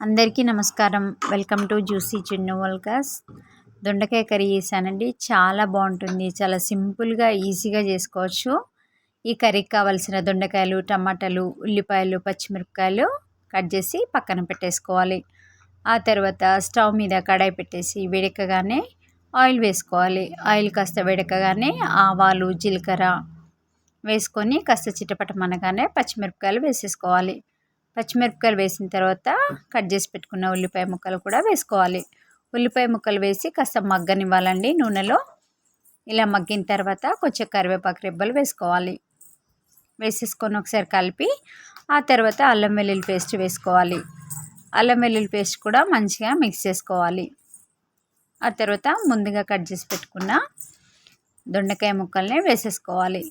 అందరికీ నమస్కారం. Welcome to juicy Chinnu vlogs. దొండకాయ కర్రీ చేశానండి. చాలా బాగుంటుంది. చాలా సింపుల్గా ఈజీగా చేసుకోవచ్చు. ఈ కర్రీకి కావలసిన దొండకాయలు టమాటాలు ఉల్లిపాయలు పచ్చిమిరపకాయలు కట్ చేసి పక్కన పెట్టేసుకోవాలి. ఆ తర్వాత స్టవ్ మీద కడాయి పెట్టేసి వేడెక్కగానే ఆయిల్ వేసుకోవాలి. ఆయిల్ కాస్త వేడెక్కగానే ఆవాలు జీలకర్ర వేసుకొని కాస్త చిటపటమనగానే పచ్చిమిరపకాయలు వేసేసుకోవాలి. పచ్చిమిరపకాయలు వేసిన తర్వాత కట్ చేసి పెట్టుకున్న ఉల్లిపాయ ముక్కలు కూడా వేసుకోవాలి. ఉల్లిపాయ ముక్కలు వేసి కాస్త మగ్గనివ్వాలండి నూనెలో. ఇలా మగ్గిన తర్వాత కొంచెం కరివేపాకు రెబ్బలు వేసుకోవాలి. వేసేసుకొని ఒకసారి కలిపి ఆ తర్వాత అల్లం వెల్లుల్లి పేస్ట్ వేసుకోవాలి. అల్లం వెల్లుల్లి పేస్ట్ కూడా మంచిగా మిక్స్ చేసుకోవాలి. ఆ తర్వాత ముందుగా కట్ చేసి పెట్టుకున్న దొండకాయ ముక్కల్ని వేసేసుకోవాలి.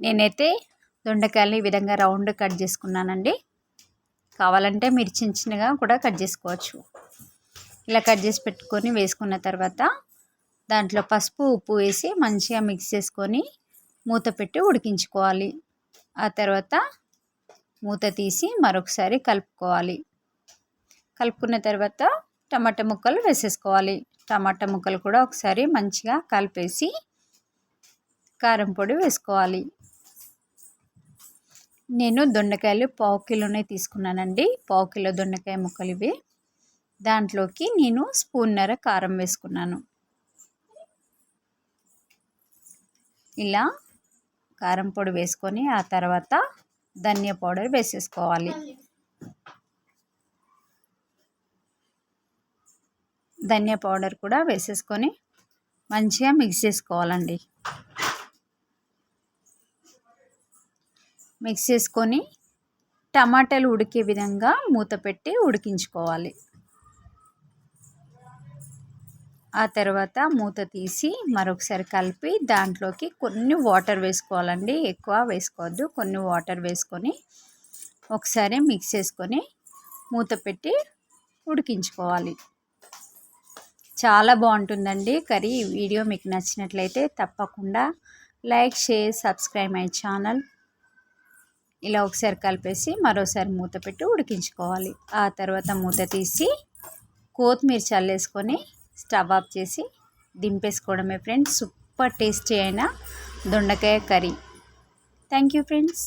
నేనైతే దొండకాయలు ఈ విధంగా రౌండ్ కట్ చేసుకున్నానండి. కావాలంటే మీరు చిన్న చిన్నగా కూడా కట్ చేసుకోవచ్చు. ఇలా కట్ చేసి పెట్టుకొని వేసుకున్న తర్వాత దాంట్లో పసుపు ఉప్పు వేసి మంచిగా మిక్స్ చేసుకొని మూత పెట్టి ఉడికించుకోవాలి. ఆ తర్వాత మూత తీసి మరొకసారి కలుపుకోవాలి. కలుపుకున్న తర్వాత టమాటా ముక్కలు వేసేసుకోవాలి. టమాటా ముక్కలు కూడా ఒకసారి మంచిగా కలిపేసి కారం పొడి వేసుకోవాలి. నేను దొండకాయలు పావు కిలోనే తీసుకున్నానండి. పావు కిలో దొండకాయ ముక్కలు ఇవి. దాంట్లోకి నేను స్పూన్నర కారం వేసుకున్నాను. ఇలా కారం పొడి వేసుకొని ఆ తర్వాత ధనియా పౌడర్ వేసేసుకోవాలి. ధనియా పౌడర్ కూడా వేసేసుకొని మంచిగా మిక్స్ చేసుకోవాలండి. మిక్స్ చేసుకొని టమాటాలు ఉడికే విధంగా మూత పెట్టి ఉడికించుకోవాలి. ఆ తర్వాత మూత తీసి మరొకసారి కలిపి దాంట్లోకి కొన్ని వాటర్ వేసుకోవాలండి. ఎక్కువ వేసుకోవద్దు. కొన్ని వాటర్ వేసుకొని ఒకసారి మిక్స్ చేసుకొని మూత పెట్టి ఉడికించుకోవాలి. చాలా బాగుంటుందండి కర్రీ. వీడియో మీకు నచ్చినట్లయితే తప్పకుండా like share subscribe my channel. ఇలా ఒకసారి కలిపేసి మరోసారి మూత పెట్టి ఉడికించుకోవాలి. ఆ తర్వాత మూత తీసి కొత్తిమీర చల్లేసుకొని స్టవ్ ఆఫ్ చేసి దింపేసుకోవడమే ఫ్రెండ్స్. సూపర్ టేస్టీ అయిన దొండకాయ కర్రీ. Thank you friends.